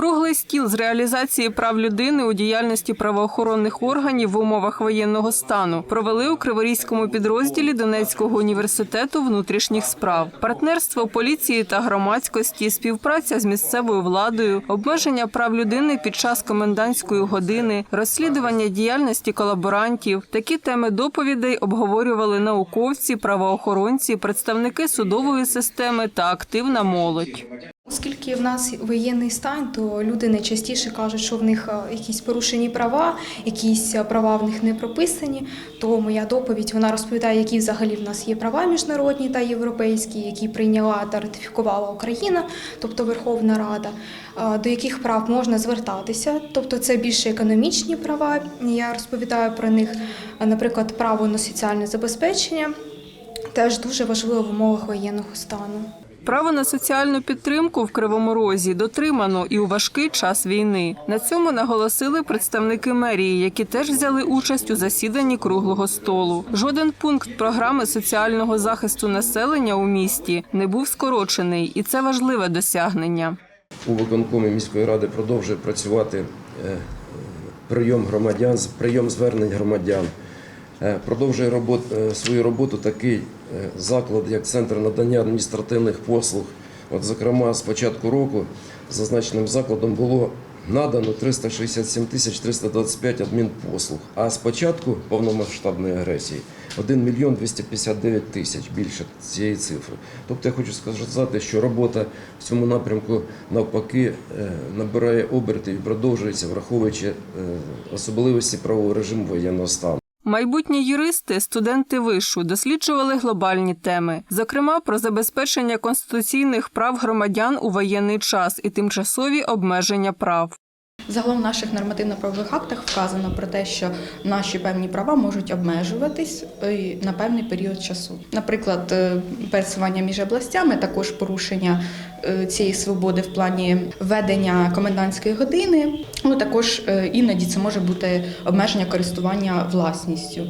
Круглий стіл з реалізації прав людини у діяльності правоохоронних органів в умовах воєнного стану провели у Криворізькому підрозділі Донецького університету внутрішніх справ. Партнерство поліції та громадськості, співпраця з місцевою владою, обмеження прав людини під час комендантської години, розслідування діяльності колаборантів. Такі теми доповідей обговорювали науковці, правоохоронці, представники судової системи та активна молодь. Оскільки в нас воєнний стан, то люди найчастіше кажуть, що в них е, якісь порушені права, якісь е, права в них не прописані. То моя доповідь вона розповідає, які взагалі в нас є права міжнародні та європейські, які прийняла та ратифікувала Україна, тобто Верховна Рада, е, до яких прав можна звертатися. Тобто це більше економічні права. Я розповідаю про них, наприклад, право на соціальне забезпечення. Теж дуже важливо в умовах воєнного стану. Право на соціальну підтримку в Кривому Розі дотримано і у важкий час війни. На цьому наголосили представники мерії, які теж взяли участь у засіданні круглого столу. Жоден пункт програми соціального захисту населення у місті не був скорочений, і це важливе досягнення. У виконкомі міської ради продовжує працювати е, прийом громадян, прийом звернень громадян. Е, Продовжує робот, е, свою роботу такий е, заклад, як Центр надання адміністративних послуг. От, зокрема, з початку року зазначеним закладом було надано 367 тисяч 325 адмінпослуг. А з початку повномасштабної агресії 1 мільйон 259 тисяч більше цієї цифри. Тобто я хочу сказати, що робота в цьому напрямку навпаки набирає обертів і продовжується, враховуючи особливості правового режиму воєнного стану. Майбутні юристи, студенти вишу, досліджували глобальні теми, зокрема про забезпечення конституційних прав громадян у воєнний час і тимчасові обмеження прав. Загалом в наших нормативно-правових актах вказано про те, що наші певні права можуть обмежуватись е, на певний період часу. Наприклад, е, пересування між областями, також порушення е, цієї свободи в плані ведення комендантської години. Ну також іноді це може бути обмеження користування власністю.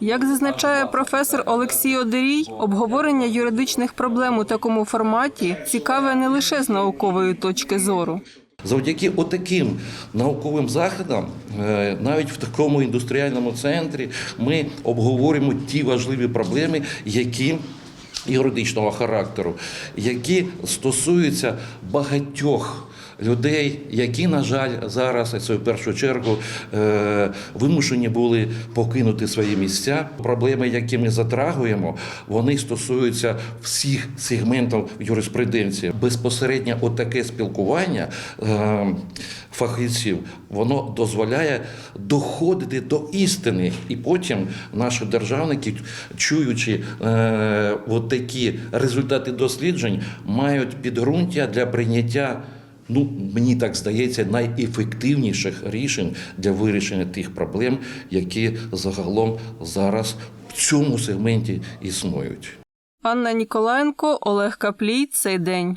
Як зазначає професор Олексій Одерій, обговорення юридичних проблем у такому форматі цікаве не лише з наукової точки зору. Завдяки отаким науковим заходам, е, навіть в такому індустріальному центрі, ми обговорюємо ті важливі проблеми, які юридичного характеру, які стосуються багатьох. Людей, які, на жаль, зараз це в першу чергу е, вимушені були покинути свої місця. Проблеми, які ми затрагуємо, вони стосуються всіх сегментів юриспруденції. Безпосередньо отаке спілкування е, фахівців воно дозволяє доходити до істини, і потім наші державники, чуючи е, от такі результати досліджень, мають підґрунтя для прийняття. Ну, мені так здається, найефективніших рішень для вирішення тих проблем, які загалом зараз в цьому сегменті існують. Анна Ніколаєнко, Олег Каплій. Цей день.